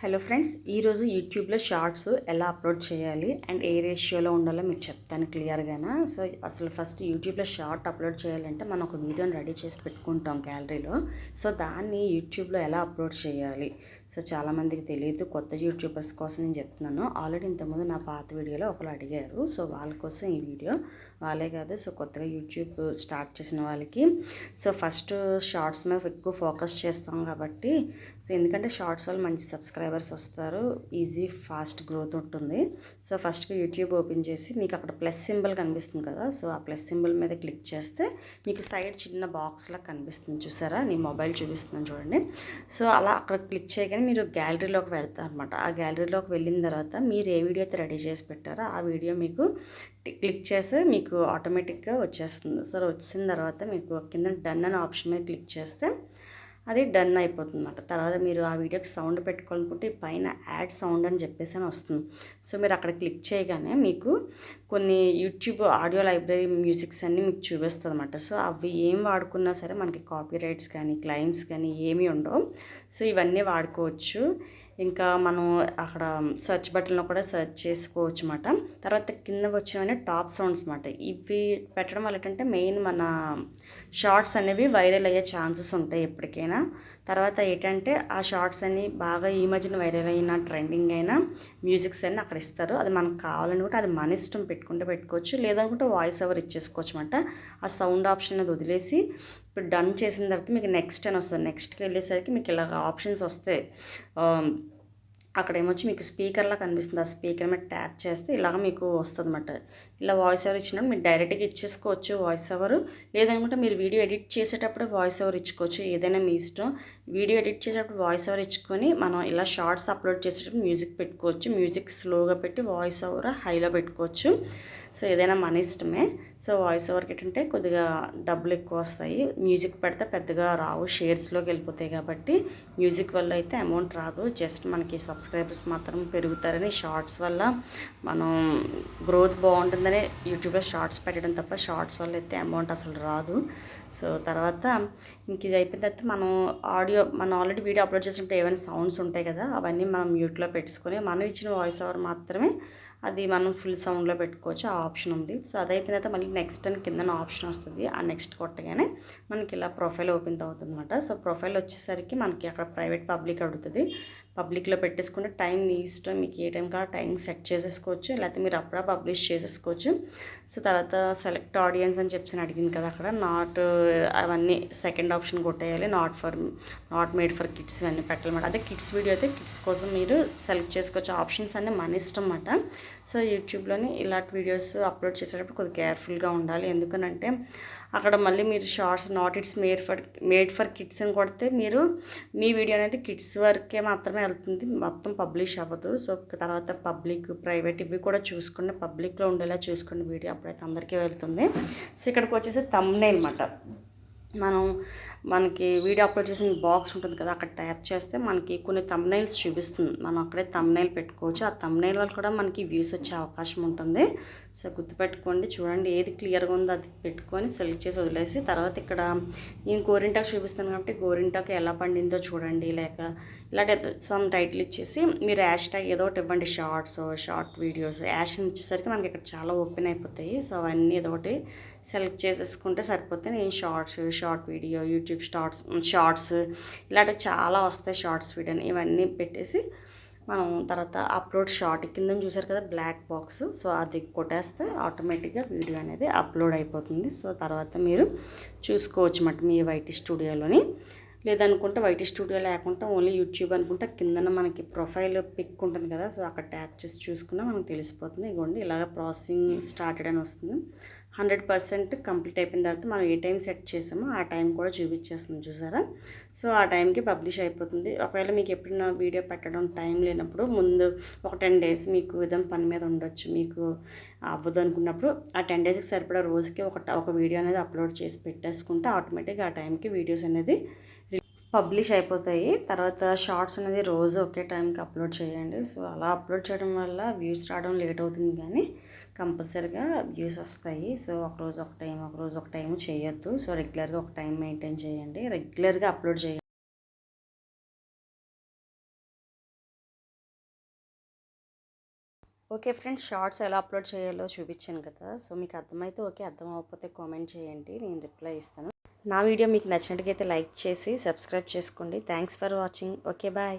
Hello friends ఈరోజు యూట్యూబ్లో shorts ఎలా అప్లోడ్ చేయాలి అండ్ ఏ రేషియోలో ఉండాలో మీకు చెప్తాను క్లియర్గానా? సో అసలు ఫస్ట్ యూట్యూబ్లో షార్ట్ అప్లోడ్ చేయాలంటే మనం ఒక వీడియోని రెడీ చేసి పెట్టుకుంటాం గ్యాలరీలో. సో దాన్ని యూట్యూబ్లో ఎలా అప్లోడ్ చేయాలి? సో చాలామందికి తెలియదు. కొత్త యూట్యూబర్స్ కోసం నేను చెప్తున్నాను. ఆల్రెడీ ఇంతకుముందు నా పాత వీడియోలో ఒకరు అడిగారు. సో వాళ్ళ కోసం ఈ వీడియో వాళ్ళే కాదు. సో కొత్తగా యూట్యూబ్ స్టార్ట్ చేసిన వాళ్ళకి. సో ఫస్ట్ షార్ట్స్ మీద ఎక్కువ ఫోకస్ చేస్తాం కాబట్టి సో ఎందుకంటే షార్ట్స్ వల్ల మంచి సబ్స్క్రైబర్స్ వస్తారు. ఈజీ ఫాస్ట్ గ్రోత్ ఉంటుంది. సో ఫస్ట్గా యూట్యూబ్ ఓపెన్ చేసి మీకు అక్కడ ప్లస్ సింబల్ కనిపిస్తుంది కదా. సో ఆ ప్లస్ సింబల్ మీద క్లిక్ చేస్తే మీకు సైడ్ చిన్న బాక్స్లా కనిపిస్తుంది. చూసారా? నీ మొబైల్ చూపిస్తున్నాను చూడండి. సో అలా అక్కడ క్లిక్ చేయగానే మీరు గ్యాలరీలోకి వెళ్తారు అనమాట ఆ గ్యాలరీలోకి వెళ్ళిన తర్వాత మీరు ఏ వీడియో అయితే రెడీ చేసి పెట్టారో ఆ వీడియో మీకు క్లిక్ చేస్తే మీకు ఆటోమేటిక్గా వచ్చేస్తుంది. సో వచ్చిన తర్వాత మీకు కింద డన్ అనే ఆప్షన్ మీద క్లిక్ చేస్తే అది డన్ అయిపోతుంది అనమాట తర్వాత మీరు ఆ వీడియోకి సౌండ్ పెట్టుకోవాలనుకుంటే పైన యాడ్ సౌండ్ అని చెప్పేసి అని వస్తుంది. సో మీరు అక్కడ క్లిక్ చేయగానే మీకు కొన్ని యూట్యూబ్ ఆడియో లైబ్రరీ మ్యూజిక్స్ అన్నీ మీకు చూపిస్తుంది అనమాట సో అవి ఏం వాడుకున్నా సరే మనకి కాపీ రైట్స్ కానీ క్లైమ్స్ కానీ ఏమీ ఉండవు. సో ఇవన్నీ వాడుకోవచ్చు. ఇంకా మనం అక్కడ సెర్చ్ బటన్లో కూడా సెర్చ్ చేసుకోవచ్చు అనమాట తర్వాత కింద వచ్చిన టాప్ సౌండ్స్ అనమాట ఇవి పెట్టడం వల్ల ఏంటంటే మెయిన్ మన షార్ట్స్ అనేవి వైరల్ అయ్యే ఛాన్సెస్ ఉంటాయి ఎప్పటికైనా. తర్వాత ఏంటంటే ఆ షార్ట్స్ అన్ని బాగా ఈ మధ్యన వైరల్ అయిన ట్రెండింగ్ అయిన మ్యూజిక్స్ అన్ని అక్కడ ఇస్తారు. అది మనకు కావాలని కూడా అది మన ఇష్టం పెట్టుకుంటే పెట్టుకోవచ్చు. లేదనుకుంటే వాయిస్ ఓవర్ ఇచ్చేసుకోవచ్చు అనమాట ఆ సౌండ్ ఆప్షన్ అది వదిలేసి ఇప్పుడు డన్ చేసిన తర్వాత మీకు నెక్స్ట్ అని వస్తుంది. నెక్స్ట్కి వెళ్ళేసరికి మీకు ఇలాగ ఆప్షన్స్ వస్తాయి um, అక్కడ ఏమొచ్చి మీకు స్పీకర్లా కనిపిస్తుంది. ఆ స్పీకర్ మీద ట్యాప్ చేస్తే ఇలాగ మీకు వస్తుంది అనమాట ఇలా వాయిస్ ఓవర్ ఇచ్చినప్పుడు మీరు డైరెక్ట్గా ఇచ్చేసుకోవచ్చు వాయిస్ ఓవర్ లేదనుకుంటే మీరు వీడియో ఎడిట్ చేసేటప్పుడు వాయిస్ ఓవర్ ఇచ్చుకోవచ్చు. ఏదైనా మీ ఇష్టం. వీడియో ఎడిట్ చేసేటప్పుడు వాయిస్ ఓవర్ ఇచ్చుకొని మనం ఇలా షార్ట్స్ అప్లోడ్ చేసేటప్పుడు మ్యూజిక్ పెట్టుకోవచ్చు. మ్యూజిక్ స్లోగా పెట్టి వాయిస్ ఓవర్ హైలో పెట్టుకోవచ్చు. సో ఏదైనా మన ఇష్టమే. సో వాయిస్ ఓవర్కి ఏంటంటే కొద్దిగా డబ్బులు ఎక్కువ వస్తాయి. మ్యూజిక్ పెడితే పెద్దగా రావు. షేర్స్లోకి వెళ్ళిపోతాయి కాబట్టి మ్యూజిక్ వల్ల అయితే అమౌంట్ రాదు. జస్ట్ మనకి సబ్స్క్రైబర్స్ మాత్రం పెరుగుతారని షార్ట్స్ వల్ల మనం గ్రోత్ బాగుంటుందని యూట్యూబ్లో షార్ట్స్ పెట్టడం తప్ప షార్ట్స్ వల్ల అయితే అమౌంట్ అసలు రాదు. సో తర్వాత ఇంక ఇది అయిపోయిన తర్వాత మనం ఆడియో మనం ఆల్రెడీ వీడియో అప్లోడ్ చేసినప్పుడు ఏమైనా సౌండ్స్ ఉంటాయి కదా అవన్నీ మనం మ్యూట్లో పెట్టుకొని మనం ఇచ్చిన వాయిస్ ఓవర్ మాత్రమే అది మనం ఫుల్ సౌండ్లో పెట్టుకోవచ్చు ఆ ఆప్షన్ ఉంది. సో అది అయిపోయిన తర్వాత మళ్ళీ నెక్స్ట్ అని కింద ఆప్షన్ వస్తుంది ఆ నెక్స్ట్ కొట్టగానే మనకి ఇలా ప్రొఫైల్ ఓపెన్ అవుతుంది అనమాట సో ప్రొఫైల్ వచ్చేసరికి మనకి అక్కడ ప్రైవేట్ పబ్లిక్ అడుగుతుంది. పబ్లిక్లో పెట్టేసుకుంటే టైం మీ ఇష్టం మీకు ఏ టైం కావాలి టైం సెట్ చేసేసుకోవచ్చు. లేకపోతే మీరు అప్పుడా పబ్లిష్ చేసేసుకోవచ్చు. సో తర్వాత సెలెక్ట్ ఆడియన్స్ అని చెప్పి అడిగింది కదా అక్కడ. నాట్ అవన్నీ second option కొట్టేయాలి. Not for not made for kids ఇవన్నీ పెట్టాలన్నమాట అదే కిడ్స్ వీడియో అయితే కిడ్స్ కోసం మీరు సెలెక్ట్ చేసుకోవచ్చు. ఆప్షన్స్ అన్నీ మన ఇష్టం అన్నమాట. సో యూట్యూబ్లోని ఇలాంటి వీడియోస్ అప్లోడ్ చేసేటప్పుడు కొద్దిగా కేర్ఫుల్గా ఉండాలి. ఎందుకనంటే అక్కడ మళ్ళీ మీరు shorts not it's made for made for kids అని కొడితే మీరు మీ వీడియో అనేది కిడ్స్ వరకే మాత్రమే వెళ్తుంది. మొత్తం పబ్లిష్ అవ్వదు. సో తర్వాత పబ్లిక్ ప్రైవేట్ ఇవి కూడా చూసుకుని పబ్లిక్లో ఉండేలా చూసుకోండి వీడియో అప్పుడైతే అందరికీ వెళ్తుంది. సో ఇక్కడికి వచ్చేసి తమ్నే అనమాట మనం మనకి వీడియో అప్లోడ్ చేసిన బాక్స్ ఉంటుంది కదా అక్కడ ట్యాప్ చేస్తే మనకి కొన్ని తమ్నైల్స్ చూపిస్తుంది. మనం అక్కడే తమ్నైల్ పెట్టుకోవచ్చు. ఆ తమ్నైల్ వల్ల కూడా మనకి వ్యూస్ వచ్చే అవకాశం ఉంటుంది. సో గుర్తుపెట్టుకోండి చూడండి ఏది క్లియర్గా ఉందో అది పెట్టుకొని సెలెక్ట్ చేసి వదిలేసి తర్వాత ఇక్కడ నేను గోరింటాకు చూపిస్తాను కాబట్టి గోరింటాకు ఎలా పండిందో చూడండి. లేక ఇలాంటి సమ్ టైటిల్ ఇచ్చేసి మీరు యాష్ ట్యాగ్ ఏదో ఒకటి ఇవ్వండి షార్ట్స్ షార్ట్ వీడియోస్ యాష్ ఇచ్చేసరికి మనకి ఇక్కడ చాలా ఓపెన్ అయిపోతాయి. సో అవన్నీ ఏదో ఒకటి సెలెక్ట్ చేసేసుకుంటే సరిపోతే నేను shorts short video YouTube shorts shorts ఇలాంటివి చాలా వస్తాయి షార్ట్స్ వీడియో ఇవన్నీ పెట్టేసి మనం తర్వాత అప్లోడ్ షార్ట్ కింద చూసారు కదా బ్లాక్ బాక్స్. సో అది కొట్టేస్తే ఆటోమేటిక్గా వీడియో అనేది అప్లోడ్ అయిపోతుంది. సో తర్వాత మీరు చూసుకోవచ్చు అన్నమాట మీ వైటీ స్టూడియోలోని. లేదనుకుంటే వైటీ స్టూడియో లేకుండా ఓన్లీ యూట్యూబ్ అనుకుంటే కిందన మనకి ప్రొఫైల్ పిక్ ఉంటుంది కదా సో అక్కడ ట్యాప్ చేసి చూసుకున్నా మనకు తెలిసిపోతుంది. ఇగోండి ఇలాగ ప్రాసెసింగ్ స్టార్టెడ్ అని వస్తుంది. హండ్రెడ్ పర్సెంట్ కంప్లీట్ అయిపోయిన తర్వాత మనం ఏ టైం సెట్ చేసామో ఆ టైం కూడా చూపించేస్తుంది చూసారా? సో ఆ టైంకి పబ్లిష్ అయిపోతుంది. ఒకవేళ మీకు ఎప్పుడైనా వీడియో పెట్టడం టైం లేనప్పుడు ముందు ఒక టెన్ డేస్ మీకు విధం పని మీద ఉండొచ్చు మీకు అవ్వదు అనుకున్నప్పుడు ఆ టెన్ డేస్కి సరిపడా రోజుకి ఒక ఒక వీడియో అనేది అప్లోడ్ చేసి పెట్టేసుకుంటే ఆటోమేటిక్గా ఆ టైంకి వీడియోస్ అనేది పబ్లిష్ అయిపోతాయి. తర్వాత షార్ట్స్ అనేది రోజు ఒకే టైంకి అప్లోడ్ చేయండి. సో అలా అప్లోడ్ చేయడం వల్ల వ్యూస్ రావడం లేట్ అవుతుంది కానీ కంపల్సరీగా వ్యూస్ వస్తాయి. సో ఒకరోజు ఒక టైం ఒకరోజు ఒక టైం చేయొద్దు. సో రెగ్యులర్గా ఒక టైం మెయింటైన్ చేయండి. రెగ్యులర్గా అప్లోడ్ చేయండి ఓకే ఫ్రెండ్స్ షార్ట్స్ ఎలా అప్లోడ్ చేయాలో చూపించాను కదా. సో మీకు అర్థమైతే ఓకే అర్థం అవ్వకపోతే కామెంట్ చేయండి. నేను రిప్లై ఇస్తాను. నా వీడియో మీకు నచ్చినట్టుగా అయితే లైక్ చేసి సబ్స్క్రైబ్ చేసుకోండి. Thanks for watching okay bye